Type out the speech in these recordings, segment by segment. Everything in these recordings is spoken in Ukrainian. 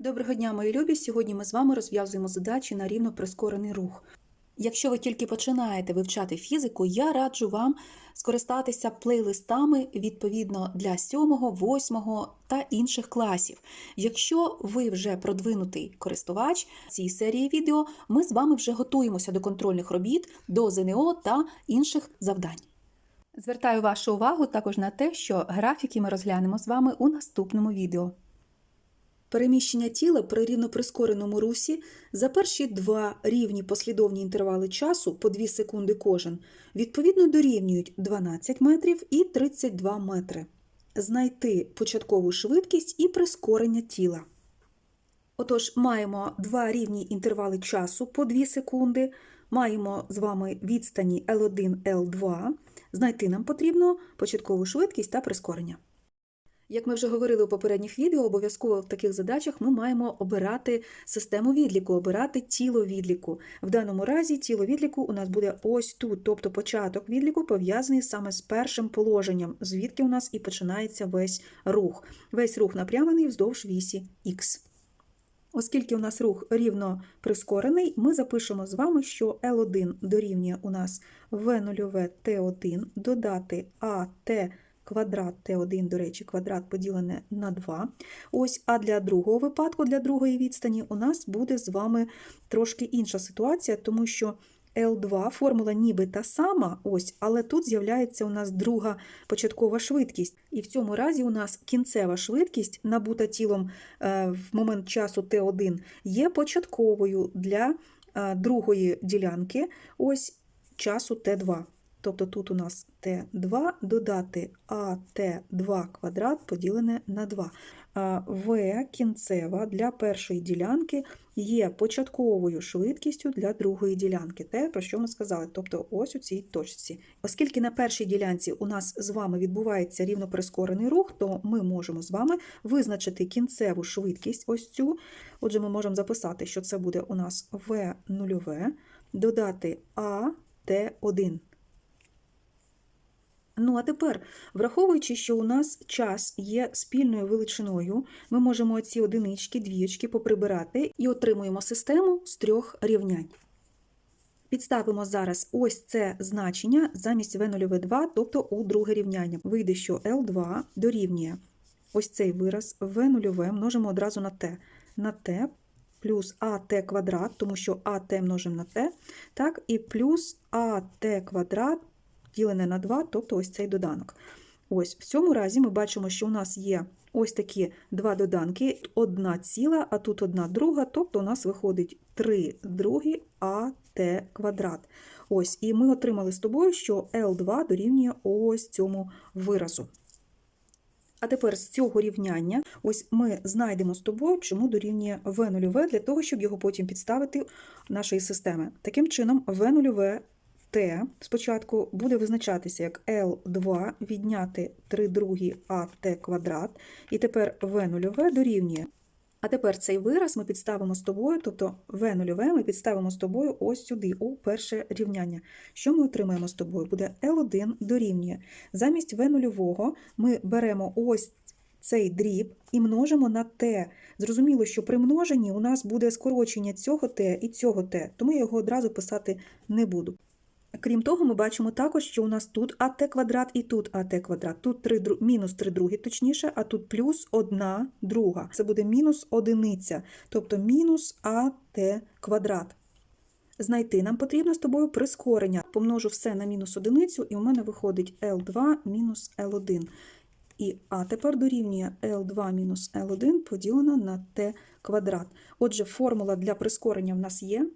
Доброго дня, мої любі! Сьогодні ми з вами розв'язуємо задачі на рівно прискорений рух. Якщо ви тільки починаєте вивчати фізику, я раджу вам скористатися плейлистами відповідно для 7, 8 та інших класів. Якщо ви вже продвинутий користувач цієї серії відео, ми з вами вже готуємося до контрольних робіт, до ЗНО та інших завдань. Звертаю вашу увагу також на те, що графіки ми розглянемо з вами у наступному відео. Переміщення тіла при рівноприскореному русі за перші два рівні послідовні інтервали часу по 2 секунди кожен відповідно дорівнюють 12 метрів і 32 метри. Знайти початкову швидкість і прискорення тіла. Отож, маємо два рівні інтервали часу по 2 секунди, маємо з вами відстані L1, L2. Знайти нам потрібно початкову швидкість та прискорення. Як ми вже говорили у попередніх відео, обов'язково в таких задачах ми маємо обирати систему відліку, обирати тіло відліку. В даному разі тіло відліку у нас буде ось тут, тобто початок відліку пов'язаний саме з першим положенням, звідки у нас і починається весь рух. Весь рух напрямлений вздовж вісі Х. Оскільки у нас рух рівно прискорений, ми запишемо з вами, що L1 дорівнює у нас V0 T1 додати АТ квадрат Т1, до речі, квадрат поділене на 2. Ось, А для другого випадку, для другої відстані, у нас буде з вами трошки інша ситуація, тому що L2 формула ніби та сама, ось, але тут з'являється у нас друга початкова швидкість. І в цьому разі у нас кінцева швидкість, набута тілом е, в момент часу Т1, є початковою для е, другої ділянки ось часу Т2. Тобто тут у нас Т2 додати АТ2 квадрат поділене на 2. В кінцева для першої ділянки є початковою швидкістю для другої ділянки. Те, про що ми сказали, тобто ось у цій точці. Оскільки на першій ділянці у нас з вами відбувається рівноприскорений рух, то ми можемо з вами визначити кінцеву швидкість ось цю. Отже, ми можемо записати, що це буде у нас В0, додати АТ1. Ну, а тепер, враховуючи, що у нас час є спільною величиною, ми можемо ці одинички, двічки поприбирати і отримуємо систему з трьох рівнянь. Підставимо зараз ось це значення замість v0 v2, тобто у друге рівняння. Вийде, що L2 дорівнює ось цей вираз v0 множимо одразу на t. На t плюс at квадрат, тому що at множимо на t, так, і плюс at квадрат ділене на 2, тобто ось цей доданок. Ось В цьому разі ми бачимо, що у нас є ось такі два доданки, одна ціла, а тут одна друга, тобто у нас виходить 3 другі АТ квадрат. Ось, І ми отримали з тобою, що L2 дорівнює ось цьому виразу. А тепер з цього рівняння ось ми знайдемо з тобою, чому дорівнює V0 для того, щоб його потім підставити нашої системи. Таким чином, V0 Т спочатку буде визначатися як L2 відняти 3 другі АТ квадрат, і тепер В0 дорівнює. А тепер цей вираз ми підставимо з тобою, тобто В0 ми підставимо з тобою ось сюди, у перше рівняння. Що ми отримаємо з тобою? Буде L1 дорівнює. Замість В0 ми беремо ось цей дріб і множимо на t. Зрозуміло, що при множенні у нас буде скорочення цього t і цього t, тому я його одразу писати не буду. Крім того, ми бачимо також, що у нас тут АТ квадрат і тут АТ квадрат. Тут 3, мінус 3 другі, точніше, а тут плюс 1 друга. Це буде мінус одиниця, тобто мінус АТ квадрат. Знайти нам потрібно з тобою прискорення. Помножу все на мінус одиницю, і у мене виходить L2 мінус L1. І А тепер дорівнює L2 мінус L1 поділено на Т квадрат. Отже, формула для прискорення в нас є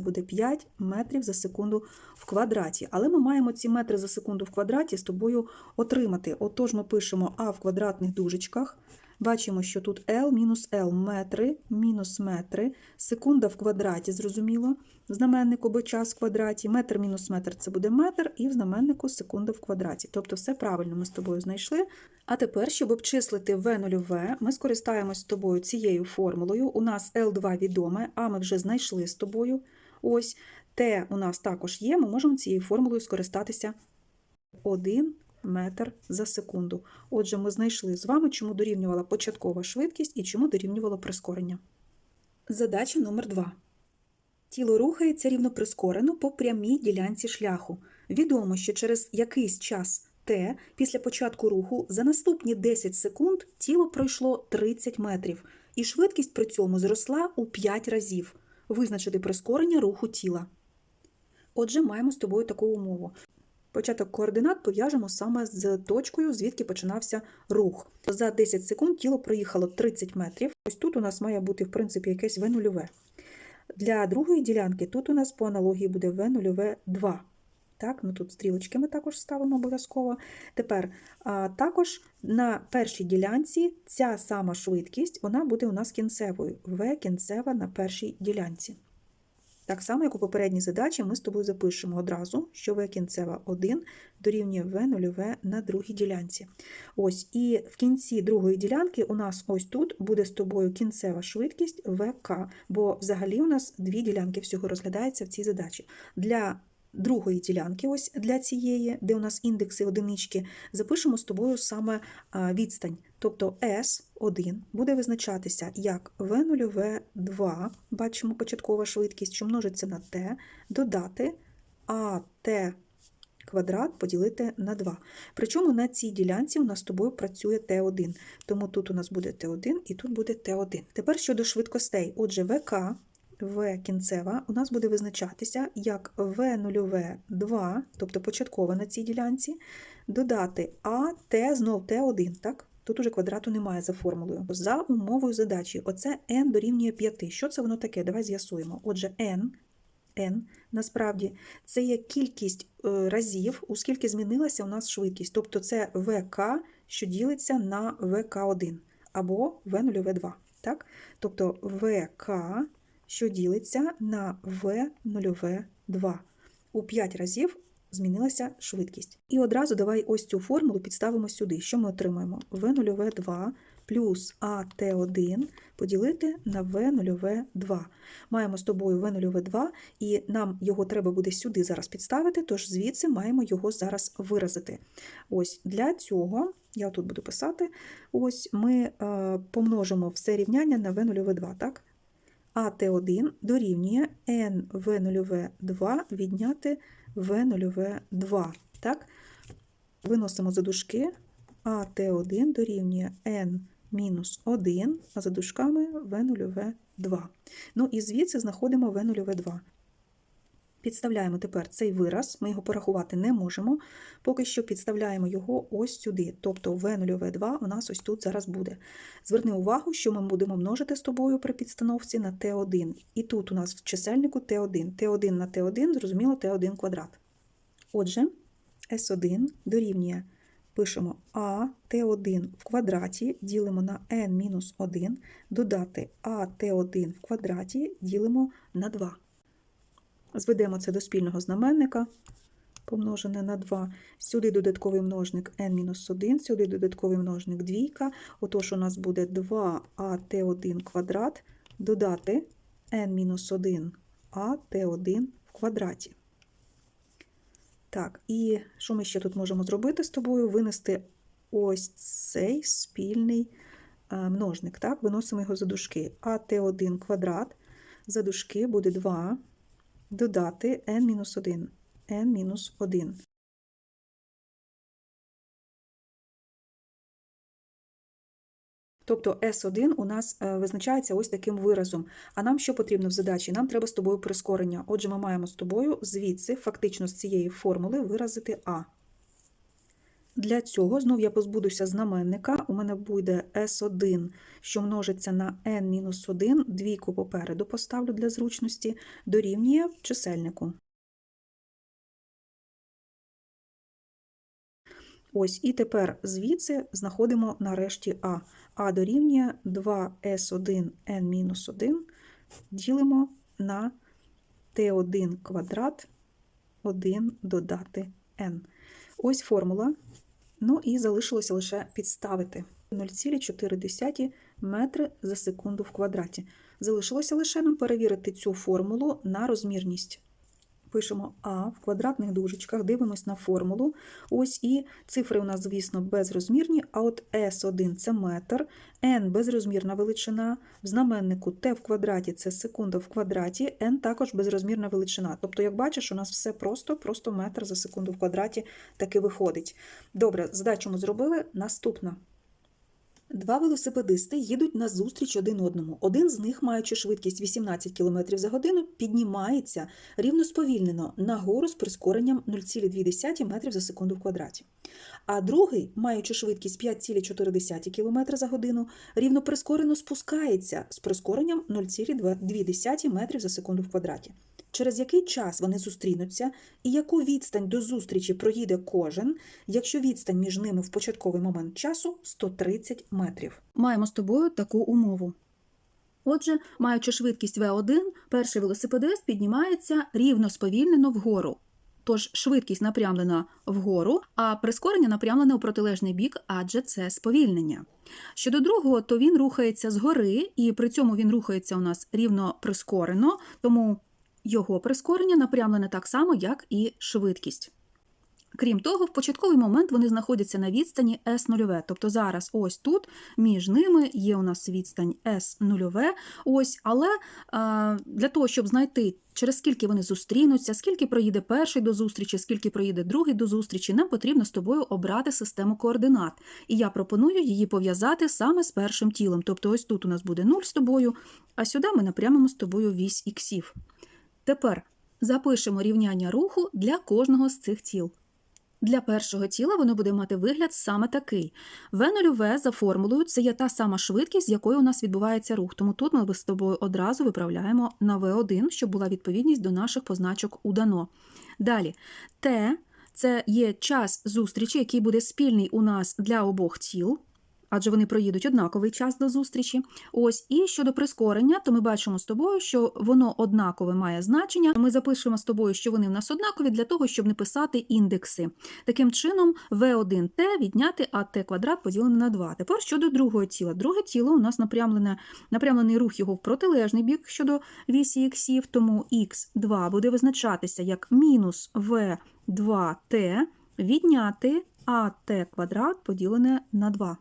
буде 5 метрів за секунду в квадраті. Але ми маємо ці метри за секунду в квадраті з тобою отримати. Отож, ми пишемо А в квадратних дужечках. Бачимо, що тут L мінус L метри, мінус метри, секунда в квадраті, зрозуміло, в знаменнику, бо час в квадраті, метр мінус метр це буде метр, і в знаменнику секунда в квадраті. Тобто все правильно ми з тобою знайшли. А тепер, щоб обчислити V0V, ми скористаємось з тобою цією формулою. У нас L2 відоме, а ми вже знайшли з тобою. Ось Т у нас також є, ми можемо цією формулою скористатися 1 метр за секунду. Отже, ми знайшли з вами, чому дорівнювала початкова швидкість і чому дорівнювало прискорення. Задача номер 2. Тіло рухається рівно прискорено по прямій ділянці шляху. Відомо, що через якийсь час Т після початку руху за наступні 10 секунд тіло пройшло 30 метрів, і швидкість при цьому зросла у 5 разів. Визначити прискорення руху тіла. Отже, маємо з тобою таку умову. Початок координат пов'яжемо саме з точкою, звідки починався рух. За 10 секунд тіло проїхало 30 метрів. Ось тут у нас має бути, в принципі, якесь В нульове. Для другої ділянки тут у нас по аналогії буде В нульове 2. Так, ну тут стрілочки ми також ставимо обов'язково. Тепер а, також на першій ділянці ця сама швидкість вона буде у нас кінцевою. В кінцева на першій ділянці. Так само, як у попередній задачі, ми з тобою запишемо одразу, що В кінцева 1 дорівнює В нульове на другій ділянці. Ось, і в кінці другої ділянки у нас ось тут буде з тобою кінцева швидкість ВК, бо взагалі у нас дві ділянки всього розглядається в цій задачі. Для другої ділянки, ось для цієї, де у нас індекси одинички, запишемо з тобою саме відстань. Тобто S1 буде визначатися як V0V2, бачимо початкова швидкість, що множиться на T, додати AT квадрат поділити на 2. Причому на цій ділянці у нас з тобою працює Т1, тому тут у нас буде Т1 і тут буде Т1. Тепер щодо швидкостей. Отже, ВК В кінцева у нас буде визначатися як В0В2, тобто початкова на цій ділянці, додати АТ знов Т1, так? Тут уже квадрату немає за формулою. За умовою задачі, оце n дорівнює 5. Що це воно таке? Давай з'ясуємо. Отже, n, n насправді це є кількість е, разів, у скільки змінилася у нас швидкість. Тобто це ВК, що ділиться на ВК1 або В0В2. Так? Тобто ВК що ділиться на В0В2. У 5 разів змінилася швидкість. І одразу давай ось цю формулу підставимо сюди. Що ми отримаємо? В0В2 плюс АТ1 поділити на В0В2. Маємо з тобою В0В2, і нам його треба буде сюди зараз підставити, тож звідси маємо його зараз виразити. Ось Для цього, я тут буду писати, ось ми е, помножимо все рівняння на В0В2. так? АТ1 дорівнює НВ0В2 відняти В0В2. Так? Виносимо за дужки АТ1 дорівнює N-1, а за дужками В0В2. Ну і звідси знаходимо В0В2. Підставляємо тепер цей вираз, ми його порахувати не можемо, поки що підставляємо його ось сюди. Тобто В0В2 у нас ось тут зараз буде. Зверни увагу, що ми будемо множити з тобою при підстановці на Т1. І тут у нас в чисельнику Т1. Т1 на Т1, зрозуміло, Т1 квадрат. Отже, С1 дорівнює, пишемо А Т1 в квадраті, ділимо на n-1, додати А Т1 в квадраті, ділимо на 2. Зведемо це до спільного знаменника, помножене на 2. Сюди додатковий множник n-1, сюди додатковий множник 2. Отож, у нас буде 2at1 квадрат додати n-1 at1 в квадраті. Так, і що ми ще тут можемо зробити з тобою? Винести ось цей спільний множник. Так, Виносимо його за дужки. at1 квадрат за дужки буде 2 додати n-1, n-1. Тобто S1 у нас е, визначається ось таким виразом. А нам що потрібно в задачі? Нам треба з тобою прискорення. Отже, ми маємо з тобою звідси, фактично з цієї формули, виразити А. Для цього знов я позбудуся знаменника. У мене буде S1, що множиться на n-1, двійку попереду поставлю для зручності, дорівнює чисельнику. Ось, і тепер звідси знаходимо нарешті А. А дорівнює 2s1 n-1 ділимо на t1 квадрат 1 додати n. Ось формула. Ну і залишилося лише підставити 0,4 метри за секунду в квадраті. Залишилося лише нам перевірити цю формулу на розмірність. Пишемо А в квадратних дужечках, дивимось на формулу. Ось і цифри у нас, звісно, безрозмірні, а от С1 це метр, N безрозмірна величина, в знаменнику Т в квадраті це секунда в квадраті, N також безрозмірна величина. Тобто, як бачиш, у нас все просто, просто метр за секунду в квадраті таки виходить. Добре, задачу ми зробили. Наступна. Два велосипедисти їдуть на зустріч один одному. Один з них, маючи швидкість 18 км за годину, піднімається рівно сповільнено нагору з прискоренням 0,2 метрів за секунду в квадраті. А другий, маючи швидкість 5,4 км за годину, рівно прискорено спускається з прискоренням 0,2 метрів за секунду в квадраті. Через який час вони зустрінуться і яку відстань до зустрічі проїде кожен, якщо відстань між ними в початковий момент часу 130 метрів. Маємо з тобою таку умову. Отже, маючи швидкість V1, перший велосипедист піднімається рівно сповільнено вгору. Тож швидкість напрямлена вгору, а прискорення напрямлене у протилежний бік, адже це сповільнення. Щодо другого, то він рухається згори, і при цьому він рухається у нас рівно прискорено, тому його прискорення напрямлене так само, як і швидкість. Крім того, в початковий момент вони знаходяться на відстані S0, тобто зараз ось тут між ними є у нас відстань S0, ось, але а, для того, щоб знайти, через скільки вони зустрінуться, скільки проїде перший до зустрічі, скільки проїде другий до зустрічі, нам потрібно з тобою обрати систему координат. І я пропоную її пов'язати саме з першим тілом. Тобто ось тут у нас буде 0 з тобою, а сюди ми напрямимо з тобою вісь іксів. Тепер запишемо рівняння руху для кожного з цих тіл. Для першого тіла воно буде мати вигляд саме такий. В0В за формулою це є та сама швидкість, з якою у нас відбувається рух. Тому тут ми з тобою одразу виправляємо на В1, щоб була відповідність до наших позначок удано. Далі, Т це є час зустрічі, який буде спільний у нас для обох тіл адже вони проїдуть однаковий час до зустрічі. Ось і щодо прискорення, то ми бачимо з тобою, що воно однакове має значення. Ми запишемо з тобою, що вони в нас однакові для того, щоб не писати індекси. Таким чином, v1t відняти ат квадрат поділене на 2. Тепер щодо другого тіла. Друге тіло у нас напрямлене, напрямлений рух його в протилежний бік щодо вісі іксів, тому х2 буде визначатися як мінус v2t відняти ат квадрат поділене на 2.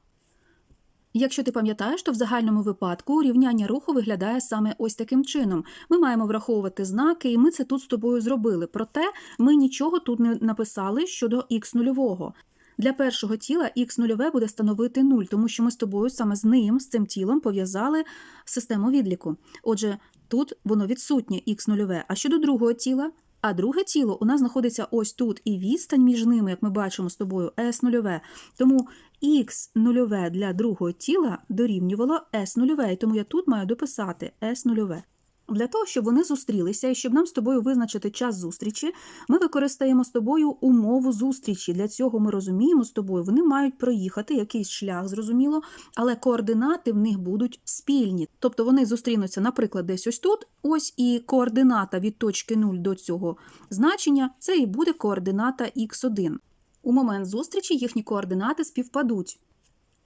Якщо ти пам'ятаєш, то в загальному випадку рівняння руху виглядає саме ось таким чином. Ми маємо враховувати знаки, і ми це тут з тобою зробили. Проте ми нічого тут не написали щодо х нульового. Для першого тіла х нульове буде становити 0, тому що ми з тобою саме з ним, з цим тілом, пов'язали систему відліку. Отже, тут воно відсутнє х нульове. А щодо другого тіла, а друге тіло у нас знаходиться ось тут, і відстань між ними, як ми бачимо з тобою, s нульове. Тому х нульове для другого тіла дорівнювало s нульове, і тому я тут маю дописати s нульове. Для того, щоб вони зустрілися і щоб нам з тобою визначити час зустрічі, ми використаємо з тобою умову зустрічі. Для цього ми розуміємо з тобою, вони мають проїхати якийсь шлях, зрозуміло, але координати в них будуть спільні. Тобто вони зустрінуться, наприклад, десь ось тут, ось і координата від точки 0 до цього значення це і буде координата х1. У момент зустрічі їхні координати співпадуть.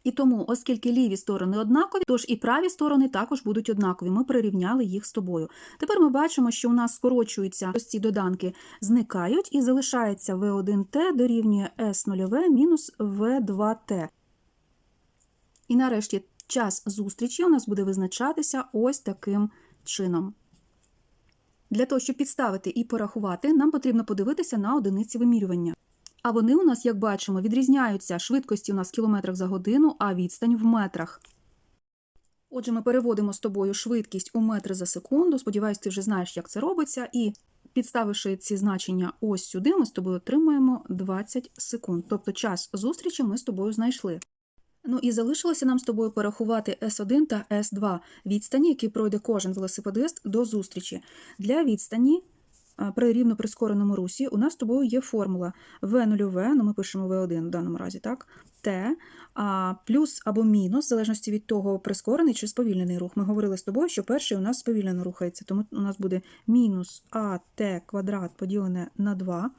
І тому, оскільки ліві сторони однакові, тож і праві сторони також будуть однакові. Ми прирівняли їх з тобою. Тепер ми бачимо, що у нас скорочуються ось ці доданки, зникають і залишається V1T дорівнює S0 мінус V2T. І нарешті час зустрічі у нас буде визначатися ось таким чином. Для того, щоб підставити і порахувати, нам потрібно подивитися на одиниці вимірювання. А вони у нас, як бачимо, відрізняються швидкості у нас в кілометрах за годину, а відстань в метрах. Отже, ми переводимо з тобою швидкість у метри за секунду. Сподіваюсь, ти вже знаєш, як це робиться. І підставивши ці значення ось сюди, ми з тобою отримаємо 20 секунд. Тобто час зустрічі ми з тобою знайшли. Ну і залишилося нам з тобою порахувати S1 та S2 відстані, які пройде кожен велосипедист до зустрічі. Для відстані при рівно прискореному русі у нас з тобою є формула V0V, ну ми пишемо V1 в даному разі, так? А плюс або мінус, в залежності від того, прискорений чи сповільнений рух. Ми говорили з тобою, що перший у нас сповільнено рухається, тому у нас буде мінус АТ квадрат поділене на 2.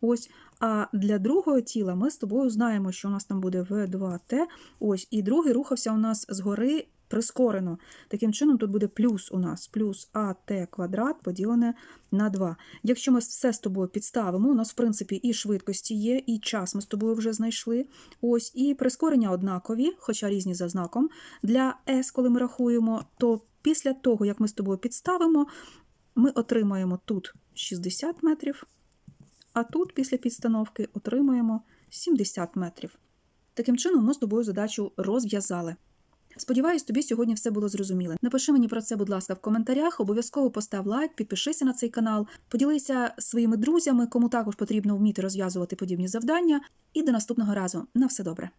Ось, а для другого тіла ми з тобою знаємо, що у нас там буде V2T. Ось, і другий рухався у нас згори прискорено. Таким чином, тут буде плюс у нас, плюс АТ квадрат поділене на 2. Якщо ми все з тобою підставимо, у нас, в принципі, і швидкості є, і час ми з тобою вже знайшли. Ось, і прискорення однакові, хоча різні за знаком. Для S, коли ми рахуємо, то після того, як ми з тобою підставимо, ми отримаємо тут 60 метрів, а тут після підстановки отримаємо 70 метрів. Таким чином, ми з тобою задачу розв'язали. Сподіваюсь, тобі сьогодні все було зрозуміле. Напиши мені про це, будь ласка, в коментарях. Обов'язково постав лайк, підпишися на цей канал, поділися своїми друзями, кому також потрібно вміти розв'язувати подібні завдання. І до наступного разу. На все добре.